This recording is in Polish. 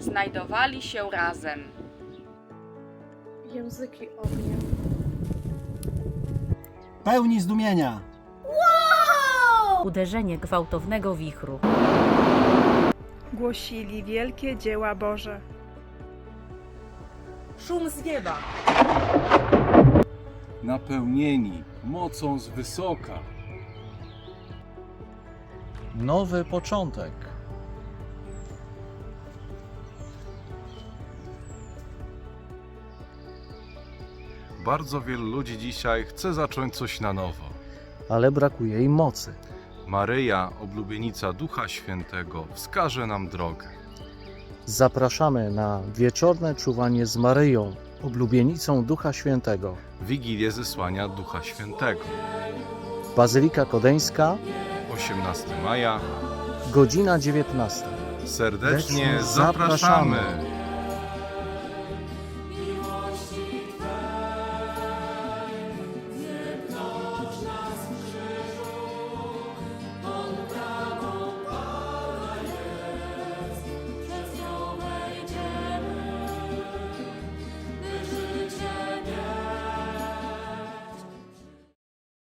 Znajdowali się razem. Języki ognia. Pełni zdumienia. Uderzenie gwałtownego wichru. Głosili wielkie dzieła Boże. Szum z nieba. napełnieni mocą z wysoka. Nowy początek. Bardzo wielu ludzi dzisiaj chce zacząć coś na nowo. Ale brakuje im mocy. Maryja, oblubienica Ducha Świętego, wskaże nam drogę. Zapraszamy na wieczorne czuwanie z Maryją, oblubienicą Ducha Świętego. Wigilię zesłania Ducha Świętego. Bazylika Kodeńska, 18 maja. godzina 19. Serdecznie zapraszamy.